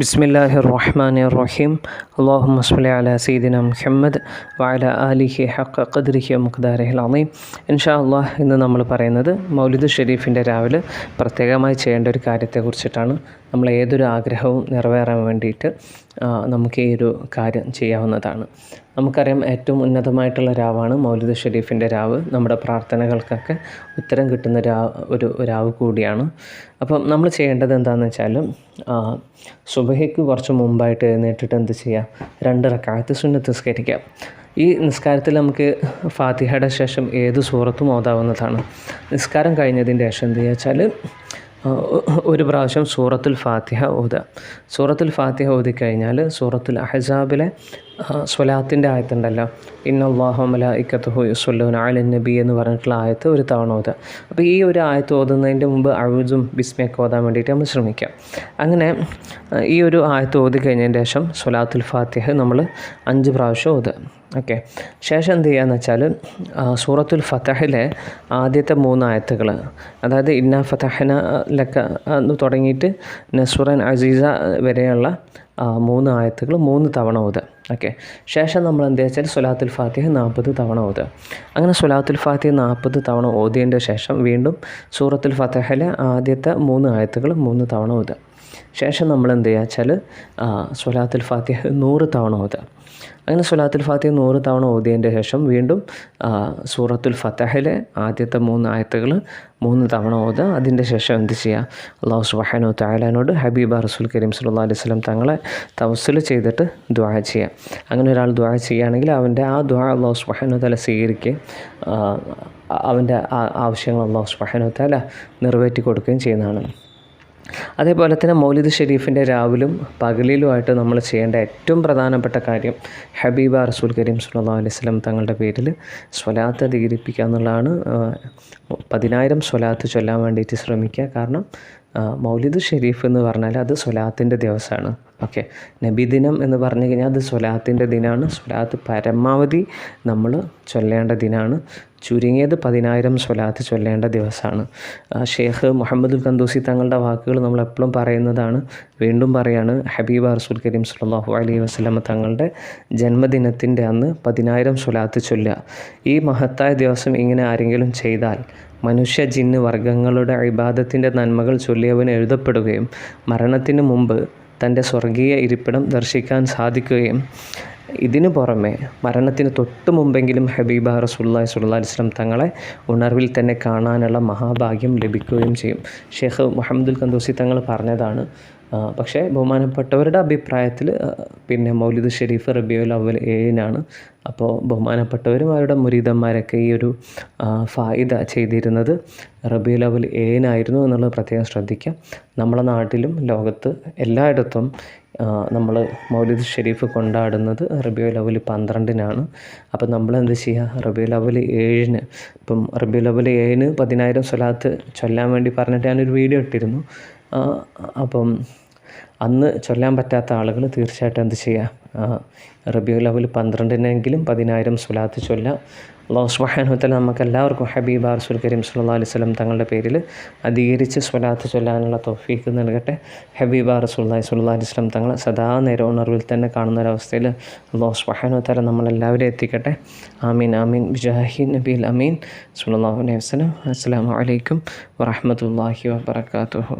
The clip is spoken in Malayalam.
ബിസ്മില്ലാഹി റഹ്മാൻ റഹീം അള്ളാഹു മസ്ലി അല സീദിന മുഹമ്മദ് വാല അലിഹി ഹക്ക ഖദ്രിഹി മുഖ്ദാരഹിൽ അമീം ഇൻഷാ അള്ളാഹ് ഇന്ന് നമ്മൾ പറയുന്നത് മൗലിദ് ഷെരീഫിന്റെ രാവിലെ പ്രത്യേകമായി ചെയ്യേണ്ട ഒരു കാര്യത്തെക്കുറിച്ചിട്ടാണ്. നമ്മൾ ഏതൊരു ആഗ്രഹവും നിറവേറാൻ വേണ്ടിയിട്ട് നമുക്ക് ഈ ഒരു കാര്യം ചെയ്യാവുന്നതാണ്. നമുക്കറിയാം ഏറ്റവും ഉന്നതമായിട്ടുള്ള രാവാണ് മൗലിദ് ഷെരീഫിന്റെ രാവ്. നമ്മുടെ പ്രാർത്ഥനകൾക്കൊക്കെ ഉത്തരം കിട്ടുന്ന രാ ഒരു രാവ് കൂടിയാണ്. അപ്പം നമ്മൾ ചെയ്യേണ്ടത് എന്താണെന്ന് വെച്ചാൽ സുബഹയ്ക്ക് കുറച്ച് മുമ്പായിട്ട് എഴുന്നേറ്റിട്ട് എന്ത് ചെയ്യാം? രണ്ട് റക്കായത്ത് സുന്നത്ത് ഈ നിസ്കാരത്തിൽ നമുക്ക് ഫാത്തിഹയുടെ ശേഷം ഏത് സൂറത്തും ഓതാവുന്നതാണ്. നിസ്കാരം കഴിഞ്ഞതിന്റെ ശേഷം എന്ത് വെച്ചാൽ ഒരു പ്രാവശ്യം സൂറത്തുൽ ഫാത്തിഹ ഓതുക സൂറത്തുൽ ഫാത്തിഹ ഓതിക്കഴിഞ്ഞാൽ സൂറത്തുൽ അഹസാബിലെ സ്വലാത്തിന്റെ ആയത്തുണ്ടല്ലോ. ഇന്നല്ലാഹു ഇക്കത്തുഹു യുസ്വല്ലൂൻ ആലൻ നബി എന്ന് പറഞ്ഞിട്ടുള്ള ആയത്ത് ഒരു തവണ ഓതുക. അപ്പോൾ ഈ ഒരു ആയത്ത് ഓതുന്നതിന്റെ മുമ്പ് അഴുതും ബിസ്മയൊക്കെ ഓതാൻ വേണ്ടിയിട്ട് നമ്മൾ ശ്രമിക്കാം. അങ്ങനെ ഈ ഒരു ആയത്ത് ഓതി കഴിഞ്ഞതിന് ശേഷം സ്വലാത്തുൽ ഫാത്തിഹ നമ്മൾ അഞ്ച് പ്രാവശ്യം ഓതുക. ഓക്കെ. ശേഷം എന്ത് ചെയ്യുകയെന്ന് വെച്ചാൽ സൂറത്തുൽ ഫതഹിലെ ആദ്യത്തെ മൂന്ന് ആയത്തുകൾ അതായത് ഇന്ന ഫതഹന ലക്ക എന്ന് തുടങ്ങിയിട്ട് നസുറൻ അസീസ വരെയുള്ള മൂന്ന് ആയത്തുകൾ മൂന്ന് തവണ ഓതുക. ഓക്കെ ശേഷം നമ്മൾ എന്ത് വെച്ചാൽ സുലാത്തുൽ ഫാത്തിഹ നാൽപ്പത് തവണ ഓതുക. അങ്ങനെ സുലാത്തുൽ ഫാത്തിഹ നാൽപ്പത് തവണ ഓതിയതിന്റെ ശേഷം വീണ്ടും സൂറത്തുൽ ഫതഹിലെ ആദ്യത്തെ മൂന്ന് ആയത്തുകൾ മൂന്ന് തവണ ഓതുക. ശേഷം നമ്മൾ എന്ത് ചെയ്യുക? വെച്ചാൽ സ്വലാത്തുൽ ഫാത്തിഹ നൂറ് തവണ ഓതുക. അങ്ങനെ സ്വലാത്തുൽ ഫാത്തിഹ നൂറ് തവണ ഓതിയതിന്റെ ശേഷം വീണ്ടും സൂറത്തുൽ ഫത്തഹിലെ ആദ്യത്തെ മൂന്ന് ആയത്തുകൾ മൂന്ന് തവണ ഓതുക. അതിന്റെ ശേഷം എന്ത് ചെയ്യുക? അള്ളാഹു സുബാനു തായാലാനോട് ഹബീബ റസൂൽ കരീം സുല്ലാ അലൈഹി സ്വലം തങ്ങളെ തവസ്സുൽ ചെയ്തിട്ട് ദ്വാ ചെയ്യുക. അങ്ങനെ ഒരാൾ ദ്വാ ചെയ്യുകയാണെങ്കിൽ അവന്റെ ആ ദ്വാ അള്ളാഹു സുബാനു തല സ്വീകരിക്കുകയും ആ, അവന്റെ ആ- ആവശ്യങ്ങൾ അള്ളാഹു സുബാനു തല നിറവേറ്റി കൊടുക്കുകയും ചെയ്യുന്നതാണ്. അതേപോലെ തന്നെ മൗലിദ് ഷെരീഫിന്റെ രാവിലും പകലിലുമായിട്ട് നമ്മൾ ചെയ്യേണ്ട ഏറ്റവും പ്രധാനപ്പെട്ട കാര്യം ഹബീബ റസൂൽ കരീം സുല്ലാ അലൈഹി വസല്ലം തങ്ങളുടെ പേരിൽ സ്വലാത്ത് അധികരിപ്പിക്കുക എന്നുള്ളതാണ്. പതിനായിരം സ്വലാത്ത് ചൊല്ലാൻ വേണ്ടിയിട്ട് ശ്രമിക്കുക. കാരണം മൗലിദ് ഷെരീഫ് എന്ന് പറഞ്ഞാൽ അത് സ്വലാത്തിന്റെ ദിവസമാണ്. ഓക്കെ. നബിദിനം എന്ന് പറഞ്ഞു കഴിഞ്ഞാൽ അത് സ്വലാത്തിന്റെ ദിനമാണ് സ്വലാത്ത് പരമാവധി നമ്മൾ ചൊല്ലേണ്ട ദിനമാണ് ചുരുങ്ങിയത് പതിനായിരം സ്വലാത്ത് ചൊല്ലേണ്ട ദിവസമാണ്. ഷെയ്ഖ് മുഹമ്മദുൽ കന്തൂസി തങ്ങളുടെ വാക്കുകൾ നമ്മൾ എപ്പോഴും പറയുന്നതാണ്. വീണ്ടും പറയാണ് ഹബീബ് റസൂൽ കരീം സുല്ലാഹു അലൈഹി വസ്ലമ തങ്ങളുടെ ജന്മദിനത്തിന്റെ അന്ന് പതിനായിരം സ്വലാത്ത് ചൊല്ലുക. ഈ മഹത്തായ ദിവസം ഇങ്ങനെ ആരെങ്കിലും ചെയ്താൽ മനുഷ്യ ജിന്ന് വർഗങ്ങളുടെ അഭിബാധത്തിന്റെ നന്മകൾ ചൊല്ലിയവന് എഴുതപ്പെടുകയും മരണത്തിന് മുമ്പ് തന്റെ സ്വർഗീയ ഇരിപ്പിടം ദർശിക്കാൻ സാധിക്കുകയും ഇതിനു പുറമെ മരണത്തിന് തൊട്ട് മുമ്പെങ്കിലും ഹബീബ റസൂല്ലാ സുല്ലാ ഇസ്ലാം തങ്ങളെ ഉണർവിൽ തന്നെ കാണാനുള്ള മഹാഭാഗ്യം ലഭിക്കുകയും ചെയ്യും. ഷെയ്ഖ് മുഹമ്മദുൽ കന്തൂസി തങ്ങൾ പറഞ്ഞതാണ് പക്ഷേ ബഹുമാനപ്പെട്ടവരുടെ അഭിപ്രായത്തിൽ പിന്നെ മൗലിദ് ഷെരീഫ് റബിയുൽ അവൽ ഏഴിനാണ്. അപ്പോൾ ബഹുമാനപ്പെട്ടവരും അവരുടെ മുരീദന്മാരൊക്കെ ഈ ഒരു ഫായിദ ചെയ്തിരുന്നത് റബിയുൽ അവൽ ഏഴിനായിരുന്നു എന്നുള്ളത് പ്രത്യേകം ശ്രദ്ധിക്കുക നമ്മുടെ നാട്ടിലും ലോകത്ത് എല്ലായിടത്തും നമ്മൾ മൗലിദ് ഷെരീഫ് കൊണ്ടാടുന്നത് റബിയുൽ അവൽ പന്ത്രണ്ടിനാണ്. അപ്പം നമ്മൾ എന്ത് ചെയ്യുക റബിയുൽ അവൽ ഏഴിന്. ഇപ്പം റബിയുൽ അവൽ ഏഴിന് പതിനായിരം സ്വലാത്ത് ചൊല്ലാൻ വേണ്ടി പറഞ്ഞിട്ട് ഞാനൊരു വീഡിയോ ഇട്ടിരുന്നു. അപ്പം അന്ന് ചൊല്ലാൻ പറ്റാത്ത ആളുകൾ തീർച്ചയായിട്ടും എന്ത് ചെയ്യുക റബിയുൽ അവൽ പന്ത്രണ്ടിനെങ്കിലും പതിനായിരം സ്വലാത്ത് ചൊല്ലാം. അള്ളാഹു സുബ്ഹാനഹു നമുക്ക് എല്ലാവർക്കും ഹബീബ് അർസുൽ കരീം സല്ലാ അലൈഹി സ്വലം തങ്ങളുടെ പേരിൽ അധികരിച്ച് സ്വലാത്ത് ചൊല്ലാനുള്ള തൊഫീക്ക് നൽകട്ടെ. ഹബീബ റസൂല്ലാഹി സ്വല്ലല്ലാഹു അലൈഹി സ്വലം തങ്ങളെ സദാ നേരം ഉണർവിൽ തന്നെ കാണുന്ന ഒരവസ്ഥയിൽ അള്ളാഹു സുബ്ഹാനഹു തആല നമ്മളെല്ലാവരും എത്തിക്കട്ടെ. ആമീൻ ആമീൻ. ബിജാഹി നബീൽ അമീൻ സല്ലല്ലാഹു അലൈഹി വസല്ലം. അസ്സലാമു അലൈക്കും വറഹ്മത്തുള്ളാഹി വബറകാതുഹു.